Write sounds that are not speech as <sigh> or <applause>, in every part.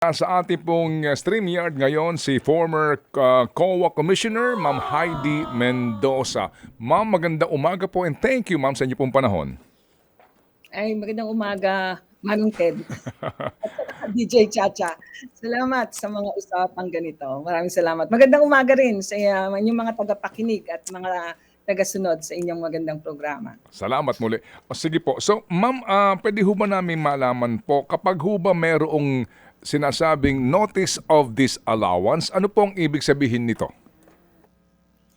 Sa ating pong uh, StreamYard ngayon si former uh, COA Commissioner Ma'am Heidi Mendoza. Ma'am, magandang umaga po and thank you ma'am sa inyo pong panahon. Ay, magandang umaga, Manong Ted. <laughs> At DJ Chacha. Salamat sa mga usapang ganito. Maraming salamat. Magandang umaga rin sa uh, inyong mga tagapakinig at mga tagasunod sa inyong magandang programa. Salamat muli. O, sige po. So, ma'am, ah, pwede ho ba namin malaman po kapag ho ba merong sinasabing notice of disallowance, ano pong ibig sabihin nito?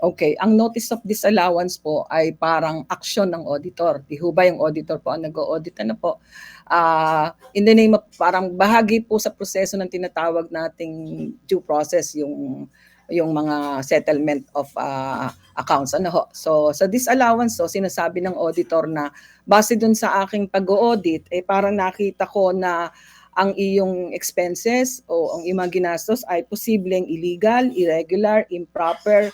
Okay, ang notice of disallowance po ay parang aksyon ng auditor. Di ho ba yung auditor po ang nag-audit na po? Ah, in the name of parang bahagi po sa proseso ng tinatawag nating due process yung yung mga settlement of ah, accounts ano ho. So sa disallowance so sinasabi ng auditor na base dun sa aking pag-audit eh parang nakita ko na ang iyong expenses o ang mga ginastos ay posibleng illegal, irregular, improper,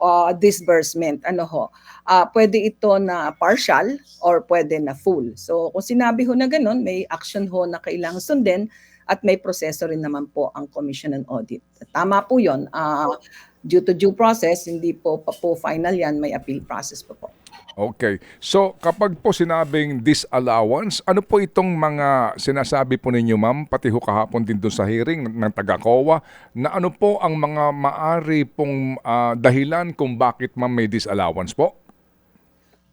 uh, disbursement. Ano ho? Ah, pwede ito na partial or pwede na full. So kung sinabi ho na ganun, may action ho na kailangan sundin at may proseso rin naman po ang Commission on Audit. Tama po yun. Ah, due to due process, hindi po po final yan, may appeal process pa po. Okay. So, kapag po sinabing disallowance, ano po itong mga sinasabi po ninyo, ma'am, pati ho kahapon din doon sa hearing ng taga-COA, na ano po ang mga maari pong ah, dahilan kung bakit ma'am may disallowance po?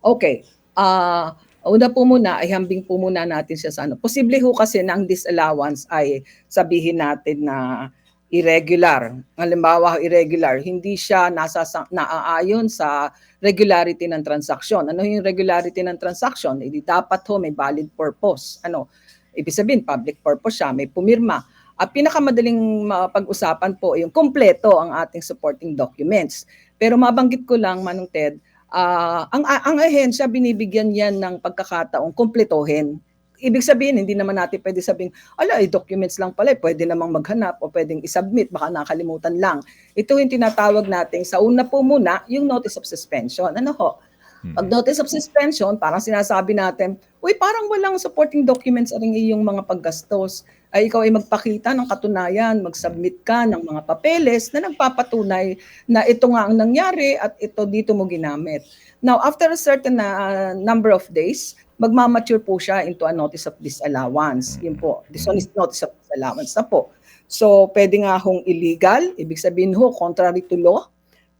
Okay. Ah, una po muna ay hambing po muna natin siya sa ano. Posible ho kasi na ang disallowance ay sabihin natin na irregular. Halimbawa, irregular, hindi siya nasa naaayon sa regularity ng transaction. Ano yung regularity ng transaction? Hindi dapat ho may valid purpose. Ano? Ibig sabihin, public purpose siya, may pumirma. At pinakamadaling mapag-usapan po yung kompleto ang ating supporting documents. Pero mabanggit ko lang, Manong Ted, ah, ang, ang ahensya binibigyan yan ng pagkakataong kumpletohin. Ibig sabihin, hindi naman natin pwede sabihin, ala, eh, documents lang pala, eh, pwede namang maghanap o pwedeng isubmit, baka nakalimutan lang. Ito yung tinatawag natin sa una po muna, yung notice of suspension. Ano ho? Pag notice of suspension, parang sinasabi natin, uy, parang walang supporting documents ang iyong mga paggastos. Ay ikaw ay magpakita ng katunayan, mag-submit ka ng mga papeles na nagpapatunay na ito nga ang nangyari at ito dito mo ginamit. Now, after a certain uh, number of days, magmamature po siya into a notice of disallowance. Yun po, dishonest notice of disallowance na po. So, pwede nga hong illegal, ibig sabihin ho, contrary to law,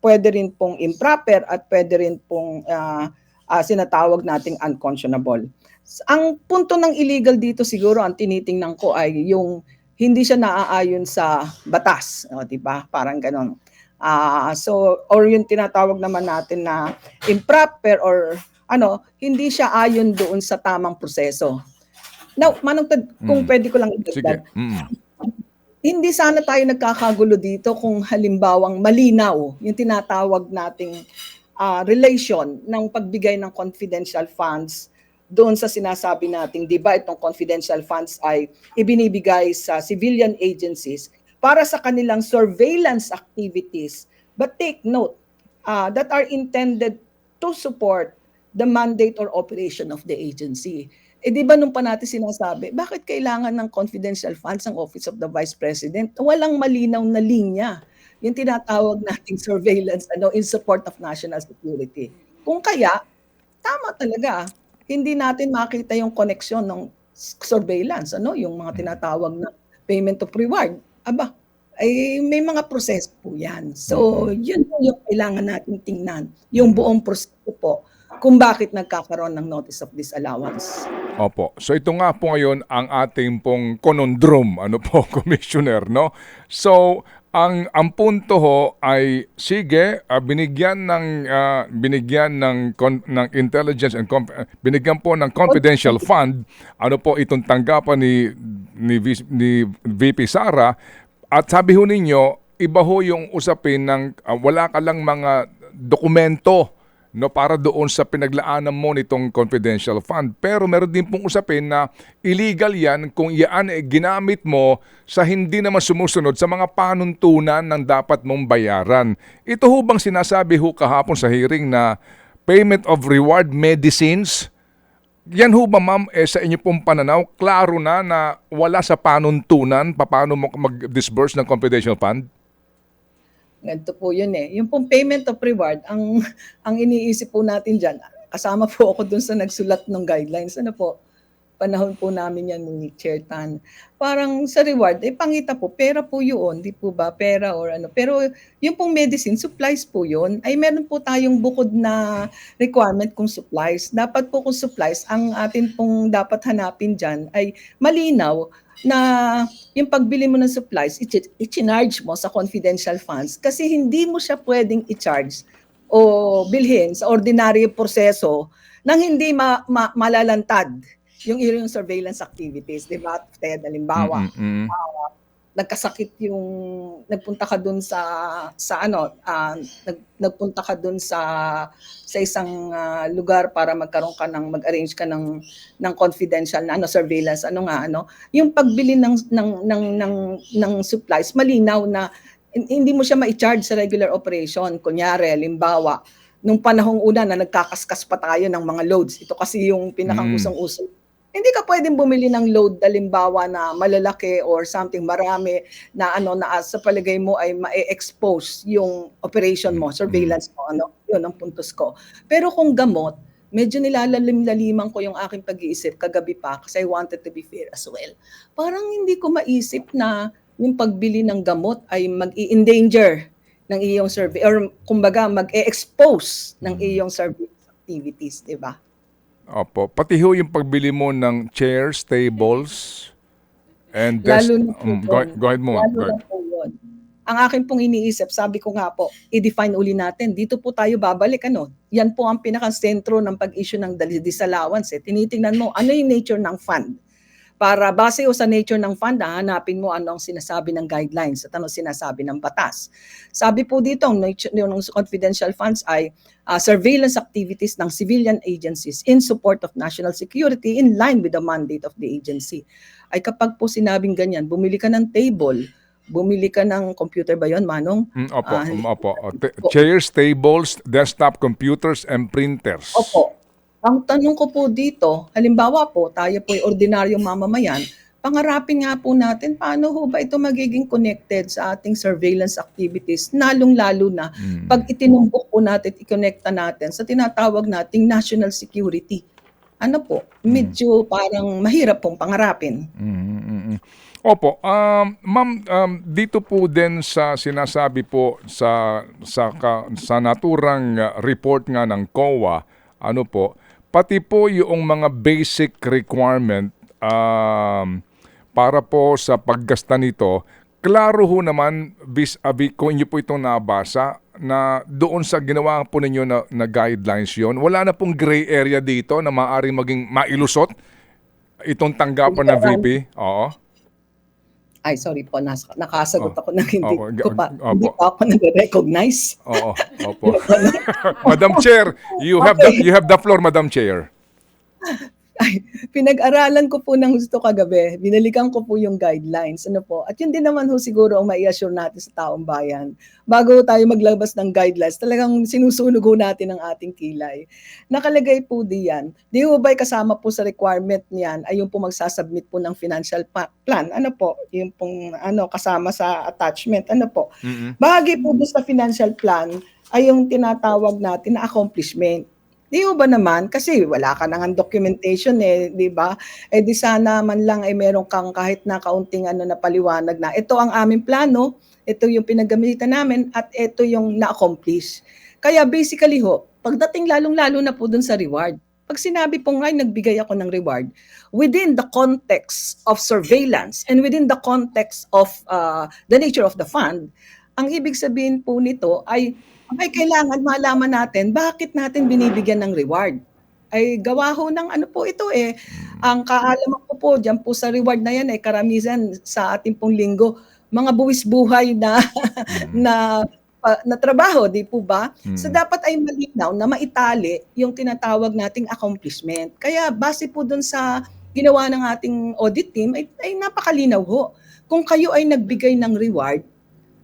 pwede rin pong improper at pwede rin pong ah, ah, sinatawag nating unconscionable. Ang punto ng illegal dito siguro ang tinitingnan ko ay yung hindi siya naaayon sa batas, o, 'di ba? Parang ganon. Ah, so or yung tinatawag naman natin na improper or ano, hindi siya ayon doon sa tamang proseso. Now, manong Ted, kung Mm. pwede ko lang idagdag, Mm. hindi sana tayo nagkakagulo dito kung halimbawang malinaw yung tinatawag nating ah, relation ng pagbigay ng confidential funds doon sa sinasabi nating, di ba itong confidential funds ay ibinibigay sa civilian agencies para sa kanilang surveillance activities. But take note, ah, that are intended to support the mandate or operation of the agency. Eh di ba nung pa natin sinasabi, bakit kailangan ng confidential funds ang Office of the Vice President? Walang malinaw na linya. Yung tinatawag nating <laughs> surveillance ano, in support of national security. Kung kaya, tama talaga. Hindi natin makita yung connection ng surveillance, ano, yung mga tinatawag na payment of reward. Aba, ay may mga proseso po yan. So, yun po yung kailangan natin tingnan. Yung buong proseso po kung bakit nagkakaroon ng notice of disallowance. Opo. So ito nga po ngayon ang ating pong conundrum, ano po, <laughs> Commissioner, no? So, ang ang punto ho ay sige, ah, binigyan ng ah, binigyan ng con- ng intelligence and ah, binigyan po ng confidential fund ano po itong tanggapan ni ni, ni VP Sara at sabi ho ninyo iba ho yung usapin ng ah, wala ka lang mga dokumento no para doon sa pinaglaanan mo nitong confidential fund. Pero meron din pong usapin na illegal yan kung iyan eh, ginamit mo sa hindi naman sumusunod sa mga panuntunan ng dapat mong bayaran. Ito ho bang sinasabi ho kahapon sa hearing na payment of reward medicines Yan ho ba ma'am, eh, sa inyo pong pananaw, klaro na na wala sa panuntunan paano mo mag-disburse ng confidential fund? Ganito po yun eh. Yung pong payment of reward, ang, ang iniisip po natin dyan, kasama po ako dun sa nagsulat ng guidelines. Ano po, panahon po namin yan ni Chair Tan. Parang sa reward, eh pangita po, pera po yun, di po ba? Pera or ano. Pero yung pong medicine, supplies po yun. Ay meron po tayong bukod na requirement kung supplies. Dapat po kung supplies, ang atin pong dapat hanapin dyan ay malinaw na yung pagbili mo ng supplies, i-charge mo sa confidential funds kasi hindi mo siya pwedeng i-charge o bilhin sa ordinary proseso nang hindi ma- ma- malalantad yung yung surveillance activities, di ba? Ted, halimbawa, Mm, mm, mm. nagkasakit yung nagpunta ka dun sa sa ano ah, nag, nagpunta ka dun sa sa isang ah, lugar para magkaroon ka ng mag-arrange ka ng ng confidential na ano surveillance ano nga ano yung pagbili ng ng ng ng, ng supplies malinaw na hin- hindi mo siya ma-charge sa regular operation kunyari limbawa nung panahong una na nagkakaskas pa tayo ng mga loads ito kasi yung pinakang Mm. Hindi ka pwedeng bumili ng load halimbawa na malalaki or something marami na ano na sa palagay mo ay ma-expose yung operation mo, surveillance mo, ano, yun ang puntos ko. Pero kung gamot, medyo nilalalim-laliman ko yung aking pag-iisip kagabi pa kasi I wanted to be fair as well. Parang hindi ko maisip na yung pagbili ng gamot ay mag-i-endanger ng iyong survey or kumbaga mag-e-expose ng iyong surveillance activities, di ba? Opo. Pati ho yung pagbili mo ng chairs, tables, and desk. Lalo na po Mm, go, go ahead mo. Lalo Go ahead. na po yun. Ang akin pong iniisip, sabi ko nga po, i-define uli natin. Dito po tayo babalik. Ano? Yan po ang pinaka-sentro ng pag-issue ng disallowance. Eh. Tinitingnan mo, ano yung nature ng fund? Para base o sa nature ng fund, ah, hanapin mo ano ang sinasabi ng guidelines at ano sinasabi ng batas. Sabi po dito, ang nature ng confidential funds ay ah, surveillance activities ng civilian agencies in support of national security in line with the mandate of the agency ay kapag po sinabing ganyan, bumili ka ng table, bumili ka ng computer ba yon Manong? Mm, opo, um, opo. <laughs> Opo. chairs, tables, desktop computers, and printers. Opo. Ang tanong ko po dito, halimbawa po, tayo po ay ordinaryong mamamayan, pangarapin nga po natin, paano ho ba ito magiging connected sa ating surveillance activities, nalong-lalo na Mm. pag itinumbok po natin, ikonekta natin sa tinatawag nating national security. Ano po, medyo parang mahirap pong pangarapin. Mm, mm, mm. Opo, um, ma'am, um, dito po din sa sinasabi po sa sa ka, sa naturang uh, report nga ng COA, ano po, pati po yung mga basic requirement um, para po sa paggasta nito, klaro ho naman vis-a-vis kung inyo po itong nabasa na doon sa ginawa po ninyo na, na guidelines yon wala na pong gray area dito na maaaring maging mailusot itong tanggapan ng VP. Oo. Ay, sorry po, nas- nakasagot Oh. ako ng hindi Opo, ko pa, opo. hindi pa ako nag-recognize. Oo. Opo. <laughs> <laughs> Madam Chair, you have the you have the floor, Madam Chair. Ay, pinag-aralan ko po ng gusto kagabi. Binalikan ko po yung guidelines. Ano po? At yun din naman ho siguro ang mai-assure natin sa taong bayan. Bago tayo maglabas ng guidelines, talagang sinusunog ho natin ang ating kilay. Nakalagay po diyan. Di ho ba'y kasama po sa requirement niyan ay yung po magsasubmit po ng financial plan. Ano po? Yung pong ano, kasama sa attachment. Ano po? Mm-mm. Bahagi po sa financial plan ay yung tinatawag natin na accomplishment. Di ba naman? Kasi wala ka nang documentation eh, di ba? Eh di sana man lang ay meron kang kahit na kaunting ano na paliwanag na ito ang aming plano, ito yung pinagamitan namin at ito yung na-accomplish. Kaya basically ho, pagdating lalong-lalo na po dun sa reward, pag sinabi po nga nagbigay ako ng reward, within the context of surveillance and within the context of uh, the nature of the fund, ang ibig sabihin po nito ay ay kailangan malaman natin bakit natin binibigyan ng reward. Ay gawa ho ng ano po ito eh. Ang kaalaman ko po diyan po sa reward na yan eh karamihan sa ating pong linggo mga buwis buhay na na pa- na trabaho, di po ba? So Mm. dapat ay malinaw na maitali yung tinatawag nating accomplishment. Kaya base po dun sa ginawa ng ating audit team ay, ay napakalinaw ho. Kung kayo ay nagbigay ng reward,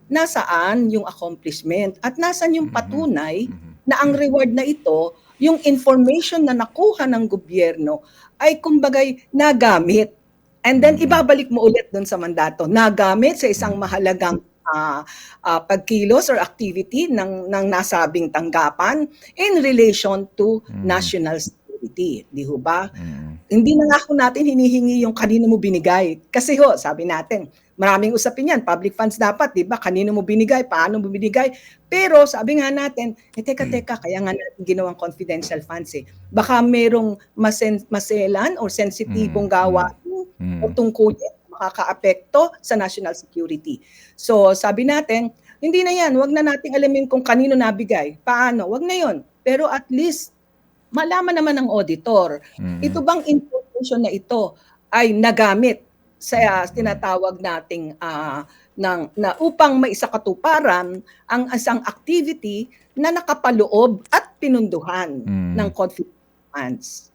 nasaan yung accomplishment at nasaan yung Mhm. patunay Mhm. na ang reward na ito, yung information na nakuha ng gobyerno ay kumbagay nagamit. And then Mm. ibabalik mo ulit doon sa mandato. Nagamit sa isang mahalagang ah, ah, pagkilos or activity ng ng nasabing tanggapan in relation to Mm. national security, di ho ba? Mm. Hindi na nga ho natin hinihingi yung kanino mo binigay. Kasi ho, sabi natin, maraming usapin yan. Public funds dapat, di ba? Kanino mo binigay, paano mo binigay. Pero sabi nga natin, eh teka, Mm. teka, kaya nga natin ginawang confidential funds eh. Baka merong masen, maselan or sensitibong Mm, gawa Mm. o tungkulin na makakaapekto sa national security. So sabi natin, hindi na yan, wag na nating alamin kung kanino nabigay, paano, wag na yon. Pero at least, malaman naman ng auditor, Mm. ito bang information na ito ay nagamit sa uh, tinatawag nating ah, ng na upang maisakatuparan ang isang activity na nakapaloob at pinunduhan Mm. ng confidential funds.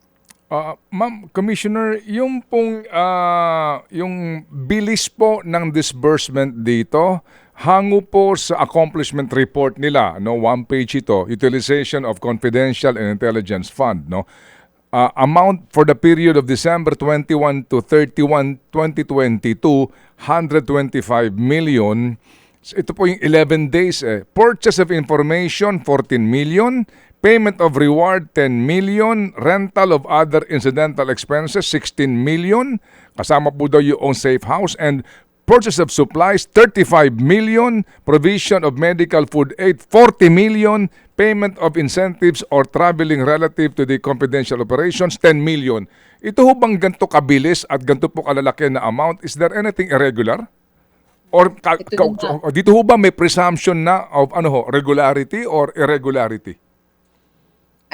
Ah, Ma'am Commissioner, yung pong ah, yung bilis po ng disbursement dito, hango po sa accomplishment report nila, no, one page ito, utilization of confidential and intelligence fund, no. Ah, amount for the period of December 21 to 31, 2022, 125 million. So, Ito po yung 11 days eh. Purchase of information, 14 million. Payment of reward, 10 million. Rental of other incidental expenses, 16 million. Kasama po daw yung safe house. And purchase of supplies, 35 million. Provision of medical food aid, 40 million. Payment of incentives or traveling relative to the confidential operations, 10 million. Ito ho bang ganito kabilis at ganito po kalalaki na amount? Is there anything irregular? Or ka- ka- dito ho ba may presumption na of ano ho, regularity or irregularity?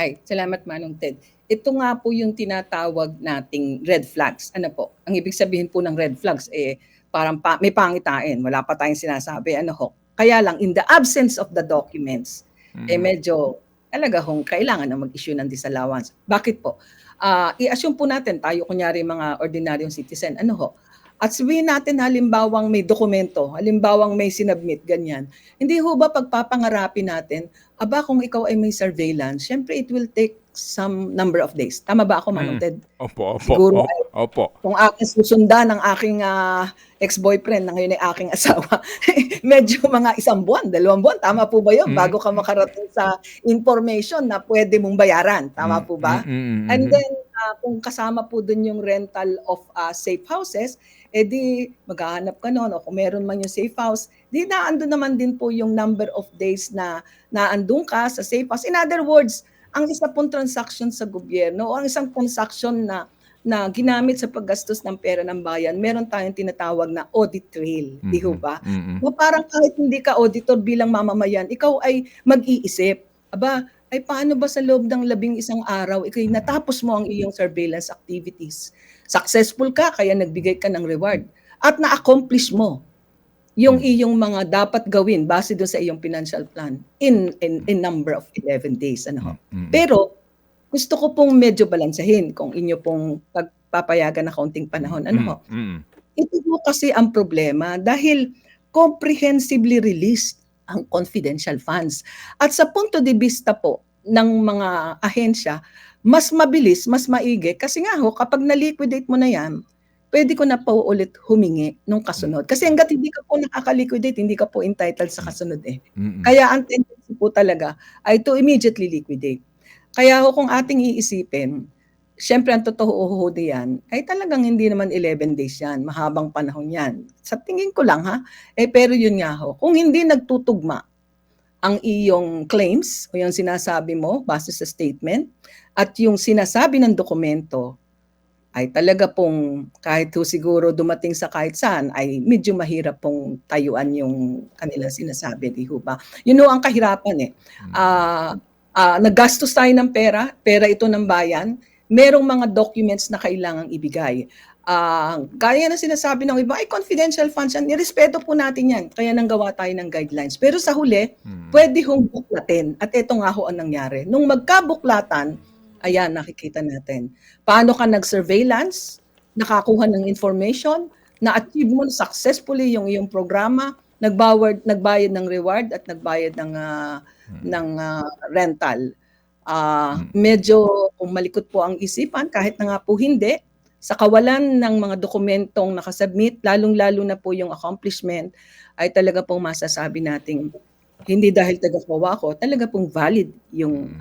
Ay, salamat Manong Ted. Ito nga po yung tinatawag nating red flags. Ano po? Ang ibig sabihin po ng red flags eh parang pa, may pangitain, wala pa tayong sinasabi ano ho. Kaya lang in the absence of the documents eh medyo talaga hong kailangan na mag-issue ng disallowance. Bakit po? Ah, i-assume po natin tayo kunyari mga ordinaryong citizen, ano ho? At sabihin natin halimbawang may dokumento, halimbawang may sinubmit, ganyan. Hindi ho ba pagpapangarapin natin, aba kung ikaw ay may surveillance, syempre it will take some number of days. Tama ba ako, Manong Mm. Ted? Opo, opo. Siguro opo, opo. Kung akin susundan ng aking ah, ex-boyfriend na ngayon ay aking <laughs> asawa, medyo mga isang buwan, dalawang buwan, tama po ba yun? Mm. Bago ka makarating sa information na pwede mong bayaran. Tama Mm, po ba? mm, mm, mm, And then, ah, kung kasama po dun yung rental of ah, safe houses, edi maghahanap ka noon o kung meron man yung safe house, di naandun naman din po yung number of days na naandun ka sa safe house. In other words, ang isa pong transaction sa gobyerno o ang isang transaction na na ginamit sa paggastos ng pera ng bayan, meron tayong tinatawag na audit trail, di ho Mhm, ba? mhm. Na parang kahit hindi ka auditor bilang mamamayan, ikaw ay mag-iisip, aba, ay paano ba sa loob ng labing isang araw, ikay natapos mo ang iyong surveillance activities. Successful ka, kaya nagbigay ka ng reward. At na-accomplish mo yung iyong mga dapat gawin base doon sa iyong financial plan in, in, in number of 11 days. Ano ho. Mm, mm. Pero, gusto ko pong medyo balansahin kung inyo pong pagpapayagan na kaunting panahon. Ano ho? Mm, mm. Ito po kasi ang problema dahil comprehensively released ang confidential funds. At sa punto de vista po ng mga ahensya, mas mabilis, mas maigi. Kasi nga ho, kapag na-liquidate mo na yan, pwede ko na po ulit humingi nung kasunod. Kasi hanggat hindi ka po nakaka-liquidate, hindi ka po entitled sa kasunod eh. Mm, mm. Kaya ang tendency po talaga ay to immediately liquidate. Kaya ho kung ating iisipin, syempre ang totoo ho diyan, ay talagang hindi naman 11 days yan, mahabang panahon yan. Sa tingin ko lang ha, eh pero yun nga ho, kung hindi nagtutugma ang iyong claims o yung sinasabi mo base sa statement at yung sinasabi ng dokumento ay talaga pong kahit ho siguro dumating sa kahit saan ay medyo mahirap pong tayuan yung kanilang sinasabi, di ho ba? Yun ho ang kahirapan eh. Ah, ah, naggastos tayo ng pera, pera ito ng bayan, merong mga documents na kailangang ibigay. Ah, gaya na sinasabi ng iba, ay confidential funds yan, nirespeto po natin yan, kaya nang gawa tayo ng guidelines. Pero sa huli, Mm. pwede hong buklatin. At ito nga ho ang nangyari. Nung magkabuklatan, ayan, nakikita natin. Paano ka nag-surveillance, nakakuha ng information, na-achieve mo successfully yung iyong programa, nagbaward, nagbayad ng reward at nagbayad ng ah, ng ah, rental. Ah, Mm. medyo kung malikot po ang isipan kahit na nga po hindi sa kawalan ng mga dokumentong nakasubmit, lalong-lalo na po yung accomplishment, ay talaga pong masasabi nating hindi dahil taga-FOA ako, talaga pong valid yung Mm.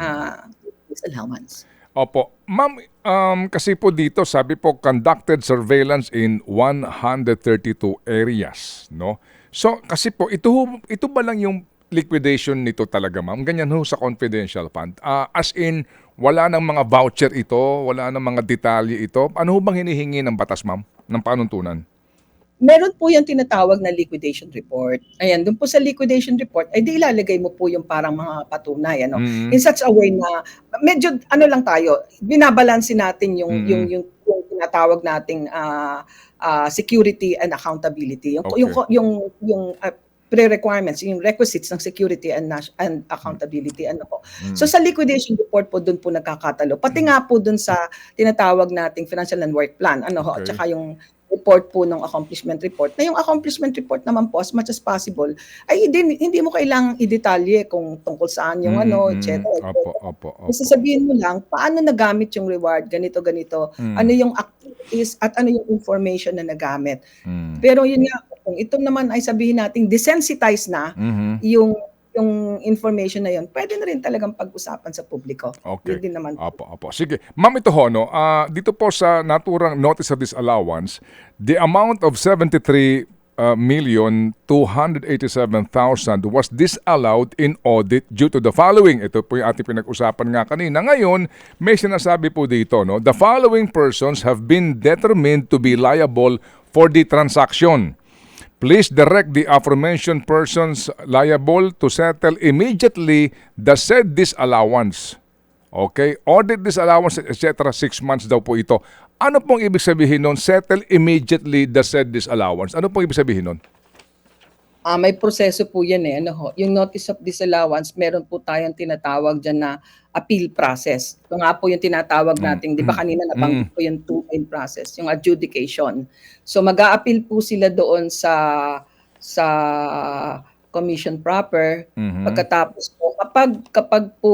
Ah, allowance. Opo. Ma'am, um, kasi po dito, sabi po, conducted surveillance in 132 areas, no? So, kasi po, ito, ito ba lang yung liquidation nito talaga, ma'am? Ganyan ho sa confidential fund. Ah, as in, wala nang mga voucher ito, wala nang mga detalye ito. Ano ho bang hinihingi ng batas, ma'am? Ng panuntunan? Meron po yung tinatawag na liquidation report. Ayan, doon po sa liquidation report, ay di ilalagay mo po yung parang mga patunay, ano? Mhm. In such a way na medyo ano lang tayo, binabalansin natin yung Mhm. yung yung yung tinatawag nating ah, ah, security and accountability. Yung yung Okay. yung yung ah, pre-requirements, yung requisites ng security and and accountability ano po. Mm. So sa liquidation report po doon po nagkakatalo. Pati nga po doon sa tinatawag nating financial and work plan ano ho, at Okay. saka yung report po ng accomplishment report. Na yung accomplishment report naman po as much as possible ay hindi, hindi mo kailangang i-detalye kung tungkol saan yung ano, Mm, etc. mm. Opo, opo, opo. Kasi sabihin mo lang paano nagamit yung reward, ganito, ganito. Mm. Ano yung activities at ano yung information na nagamit. Mm. Pero yun nga, kung ito naman ay sabihin nating desensitize na Mhm. yung yung information na yun, pwede na rin talagang pag-usapan sa publiko. Okay. Yun din naman. Opo, opo. Sige. Ma'am, ito ho, no? ah, dito po sa naturang notice of disallowance, the amount of 73 uh, million 287,000 was disallowed in audit due to the following. Ito po yung ating pinag-usapan nga kanina. Ngayon, may sinasabi po dito, no? The following persons have been determined to be liable for the transaction. Please direct the aforementioned persons liable to settle immediately the said disallowance. Okay? Audit disallowance, etc. Six months daw po ito. Ano pong ibig sabihin nun? Settle immediately the said disallowance. Ano pong ibig sabihin nun? Ah, may proseso po 'yan eh. Ano ho, yung notice of disallowance, meron po tayong tinatawag diyan na appeal process. Ito nga po yung tinatawag Mm, nating, 'di ba mm, kanina nabanggit ko yung two main process, yung adjudication. So mag-a-appeal po sila doon sa sa commission proper. Mhm. Pagkatapos po kapag kapag po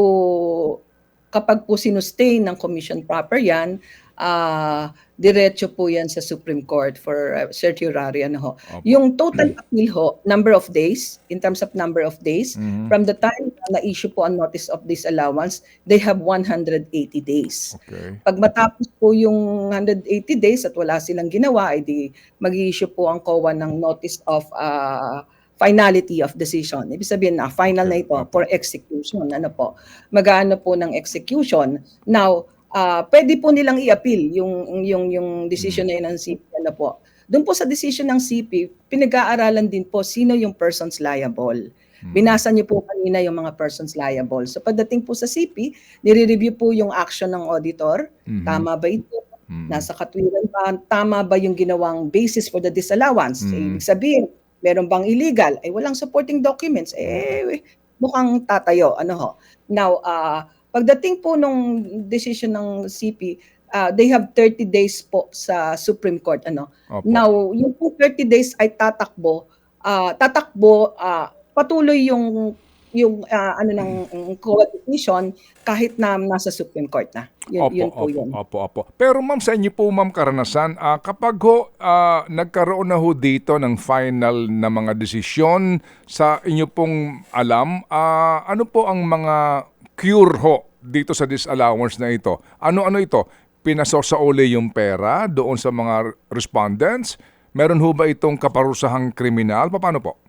kapag po sinustain ng commission proper 'yan, ah diretso po 'yan sa Supreme Court for uh, certiorari ano ho. Opo. Yung total appeal ho, number of days, in terms of number of days, Mhm. from the time na na-issue po ang notice of disallowance, they have 180 days. Okay. Pag matapos po yung 180 days at wala silang ginawa, ay di mag-issue po ang COA ng notice of uh, finality of decision. Ibig sabihin na final na ito for execution. Ano po? Mag-ano po ng execution. Now, ah pwede po nilang i-appeal yung yung yung decision na yun ng CP ano po. Doon po sa decision ng CP, pinag-aaralan din po sino yung persons liable. Mhm. Binasa niyo po kanina yung mga persons liable. So pagdating po sa CP, nire-review po yung action ng auditor. Mhm. Tama ba ito? Mhm. Nasa katwiran ba? Tama ba yung ginawang basis for the disallowance? Mm. Ibig sabihin, meron bang illegal? Ay walang supporting documents. Eh, mukhang tatayo. Ano ho? Now, ah, pagdating po nung decision ng CP, ah, they have 30 days po sa Supreme Court. Ano? Opo. Now, yung po 30 days ay tatakbo, ah, tatakbo, ah, patuloy yung yung ah, ano ng mm, COA decision kahit na nasa Supreme Court na. Yun, Opo, yun po opo, yun. opo, opo. Pero ma'am, sa inyo po ma'am karanasan, ah, kapag ho ah, nagkaroon na ho dito ng final na mga desisyon sa inyo pong alam, ah, ano po ang mga cure ho dito sa disallowance na ito? Ano-ano ito? Pinasosauli yung pera doon sa mga respondents? Meron ho ba itong kaparusahang kriminal? Paano po?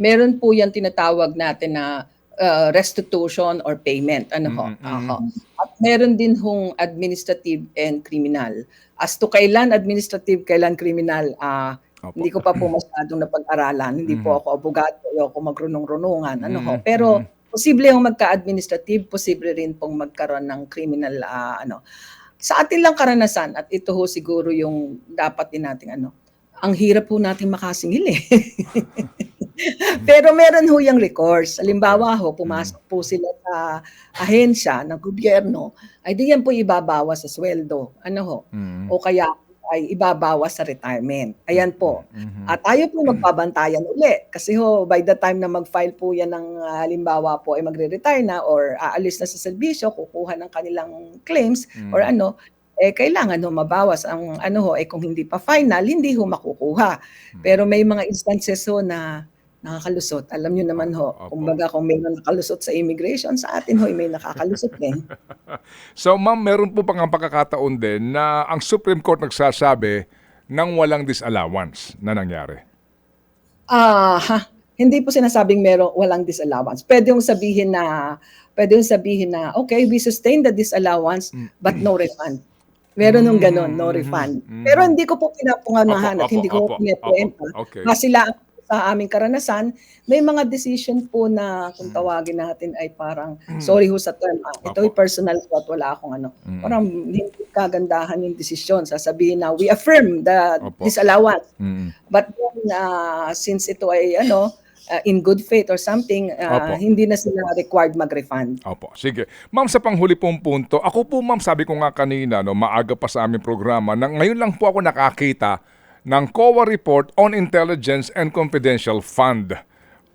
Meron po yan tinatawag natin na uh, restitution or payment. Ano ho? Mm, mm, Ako. At meron din hong administrative and criminal. As to kailan administrative, kailan criminal, ah Opo. hindi ko pa po masyadong napag-aralan. Hindi po Mhm. ako abogado, ayoko magrunong-runungan. Ano ho? Mhm, Pero mhm. posible hong magka-administrative, posible rin pong magkaroon ng criminal ah, ano. Sa atin lang karanasan at ito ho siguro yung dapat din nating ano. Ang hirap po natin makasingil eh. <laughs> <laughs> Pero meron ho yung recourse. Halimbawa ho, pumasok po sila sa ahensya ng gobyerno, ay di yan po ibabawas sa sweldo. Ano ho? Mm. O kaya ay ibabawas sa retirement. Ayan po. Mhm. At tayo po magbabantayan uli. Kasi ho, by the time na mag-file po yan ng ah, halimbawa po ay magre-retire na or aalis na sa serbisyo, kukuha ng kanilang claims Mm. or ano, eh kailangan ho mabawas ang ano ho, eh kung hindi pa final, hindi ho makukuha. Hmm. Pero may mga instances ho na nakakalusot. Alam nyo naman ho, Opo. kumbaga kung may nakalusot sa immigration, sa atin ho, may nakakalusot din. <laughs> So ma'am, meron po pang ang pagkakataon din na ang Supreme Court nagsasabi ng walang disallowance na nangyari. Ah, ha, hindi po sinasabing meron walang disallowance. Pwede yung sabihin na pwede yung sabihin na okay, we sustain the disallowance but no refund. Meron nung ganun, no Mm, refund. mhm. Pero hindi ko po pinapunganahan Opo, at hindi ko opo, okay. Kasi sila sa aming karanasan, may mga decision po na kung Mm. tawagin natin ay parang, sorry ho sa term, ah, ito ay personal ko at wala akong ano. Mm. Parang hindi kagandahan yung desisyon. Sasabihin na we affirm the Opo. disallowance. Mm. But then, uh, since ito ay ano, uh, in good faith or something, uh, Opo. hindi na sila required mag-refund. Opo, sige. Ma'am, sa panghuli pong punto, ako po ma'am, sabi ko nga kanina, no, maaga pa sa aming programa, na ngayon lang po ako nakakita ng COA report on Intelligence and Confidential Fund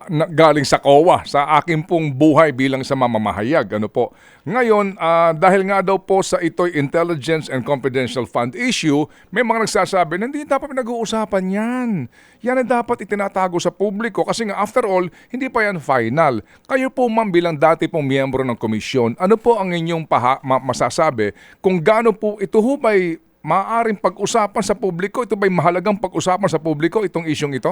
na, galing sa COA, sa aking pong buhay bilang sa mamamahayag. Ano po. Ngayon, ah, dahil nga daw po sa ito'y Intelligence and Confidential Fund issue, may mga nagsasabi na hindi dapat pinag-uusapan yan. Yan ang dapat itinatago sa publiko kasi nga after all, hindi pa yan final. Kayo po ma'am bilang dati pong miyembro ng komisyon, ano po ang inyong paha, ma- masasabi kung gaano po ito ho maaaring pag-usapan sa publiko? Ito ba'y mahalagang pag-usapan sa publiko itong isyong ito?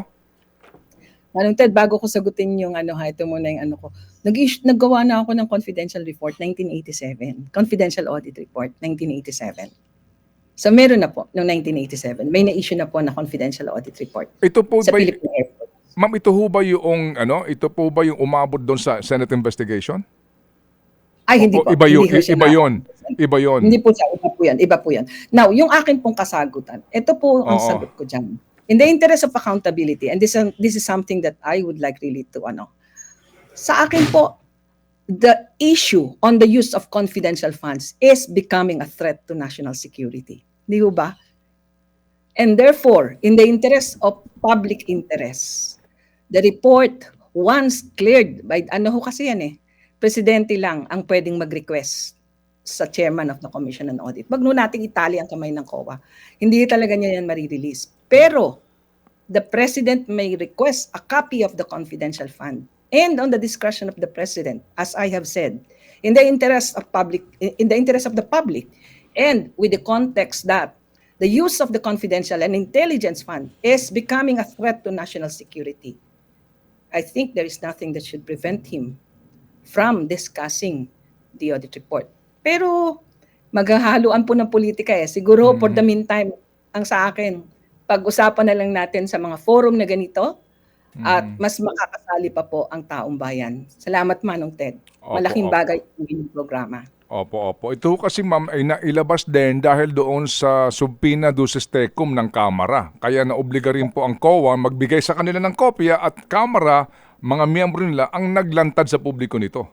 Manong Ted, bago ko sagutin yung ano ha, ito muna yung ano ko. nag naggawa na ako ng confidential report 1987. Confidential audit report 1987. So meron na po noong 1987. May na-issue na po na confidential audit report Ito po sa ba Philippine. Ma'am, ito ho ba yung ano, ito po ba yung umabot doon sa Senate investigation? Ay, hindi O po. iba yun, Hindi iba yun. Iba yun. Hindi po siya, iba po yan, iba po yan. Now, yung akin pong kasagutan, ito po ang Oo. sagot ko dyan. In the interest of accountability, and this, this is something that I would like really to, ano, sa akin po, the issue on the use of confidential funds is becoming a threat to national security. Di ho ba? And therefore, in the interest of public interest, the report, once cleared by, ano ho kasi yan eh, presidente lang ang pwedeng mag-request sa chairman of the Commission on Audit. Wag no nating itali ang kamay ng COA. Hindi talaga niya yan marirelease. Pero, the president may request a copy of the confidential fund and on the discretion of the president, as I have said, in the interest of public, in the interest of the public, and with the context that the use of the confidential and intelligence fund is becoming a threat to national security. I think there is nothing that should prevent him from discussing the audit report. Pero maghahaluan po ng politika eh. Siguro for the meantime, ang sa akin, pag-usapan na lang natin sa mga forum na ganito at Mm. mas makakasali pa po ang taong bayan. Salamat Manong Ted. Opo, Malaking opo. bagay inyong programa. Opo, opo. Ito kasi ma'am ay nailabas din dahil doon sa subpina duces tecum ng Kamara. Kaya naobliga rin po ang COA magbigay sa kanila ng kopya at Kamara, mga miyembro nila ang naglantad sa publiko nito.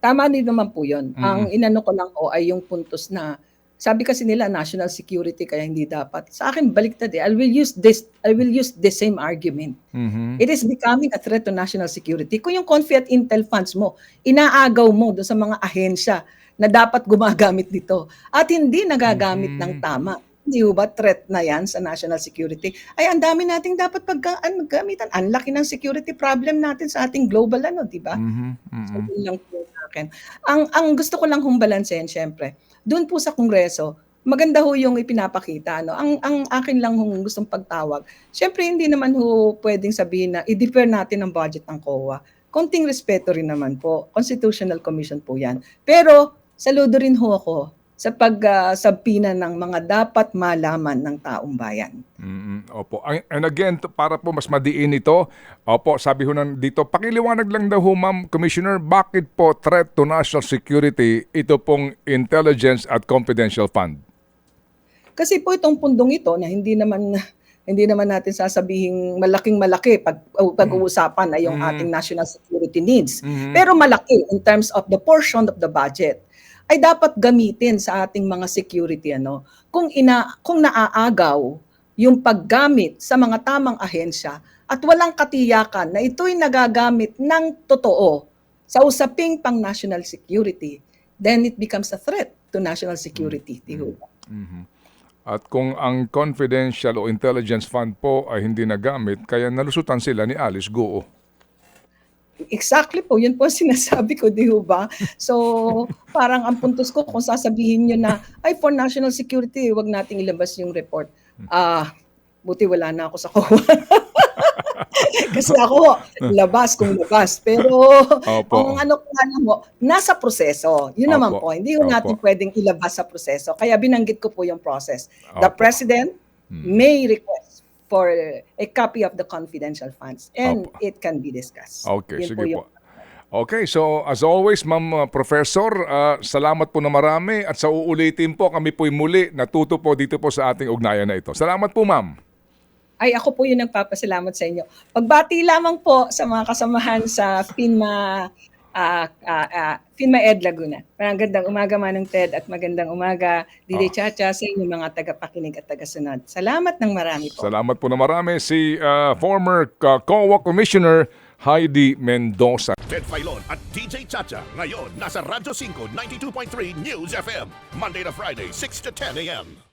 Tama din naman po yun. Mm. Ang inano ko lang po ay yung puntos na sabi kasi nila national security kaya hindi dapat. Sa akin baliktad eh. I will use this I will use the same argument. Mhm. It is becoming a threat to national security. Kung yung Confi at Intel funds mo, inaagaw mo doon sa mga ahensya na dapat gumagamit dito at hindi nagagamit Mhm. ng tama. Hindi ba threat na yan sa national security? Ay, ang dami nating dapat pagkaan, maggamitan. Ang laki ng security problem natin sa ating global ano, di ba? Mhm. Mhm. So, lang po akin. Ang, ang gusto ko lang hong balansehin, syempre, doon po sa Kongreso, maganda ho yung ipinapakita. No? Ang, ang akin lang hong gustong pagtawag, syempre hindi naman ho pwedeng sabihin na i-defer natin ang budget ng COA. Konting respeto rin naman po. Constitutional Commission po yan. Pero saludo rin ho ako sa pag-sabpina ng mga dapat malaman ng taong bayan. Mm, opo. And again, para po mas madiin ito, opo, sabi ho nan dito, pakiliwanag lang daw ho, Ma'am Commissioner, bakit po threat to national security ito pong Intelligence at Confidential Fund? Kasi po itong pundong ito na hindi naman hindi naman natin sasabihin malaking malaki pag pag-uusapan ay yung Mm. ating national security needs. Mhm. Pero malaki in terms of the portion of the budget. Ay dapat gamitin sa ating mga security ano. Kung ina kung naaagaw yung paggamit sa mga tamang ahensya at walang katiyakan na ito'y nagagamit ng totoo sa usaping pang national security, then it becomes a threat to national security. Tiho. Mhm. At kung ang confidential o intelligence fund po ay hindi nagamit, kaya nalusutan sila ni Alice Goo. Exactly po, yun po ang sinasabi ko, di ba? So, parang ang puntos ko, kung sasabihin nyo na, ay, for national security, wag nating ilabas yung report. Ah, buti wala na ako sa COA. <laughs> Kasi ako, labas kung labas. Pero, Opo. ang ano ko lang ho, nasa proseso. Yun naman Opo. po, hindi ho natin Opo. pwedeng ilabas sa proseso. Kaya binanggit ko po yung process. The Opo. President Hmm. may request for a copy of the confidential funds and Opo. it can be discussed. Okay, Yun sige yung- po. Okay, so as always, Ma'am uh, Professor, uh, salamat po na marami at sa uulitin po kami po'y muli natuto po dito po sa ating ugnayan na ito. Salamat po, Ma'am. Ay, ako po yung nagpapasalamat sa inyo. Pagbati lamang po sa mga kasamahan sa FINMA, ah, ah, ah, FINMA Ed Laguna. Magandang umaga, Manong Ted, at magandang umaga, Didi Ah. Chacha, sa inyong mga tagapakinig at tagasunod. Salamat ng marami po. Salamat po na marami si uh, former uh, COA Commissioner Heidi Mendoza. Ted Filon at DJ Chacha. Ngayon, nasa Radyo 5, 92.3 News FM. Monday to Friday, 6 to 10 a.m.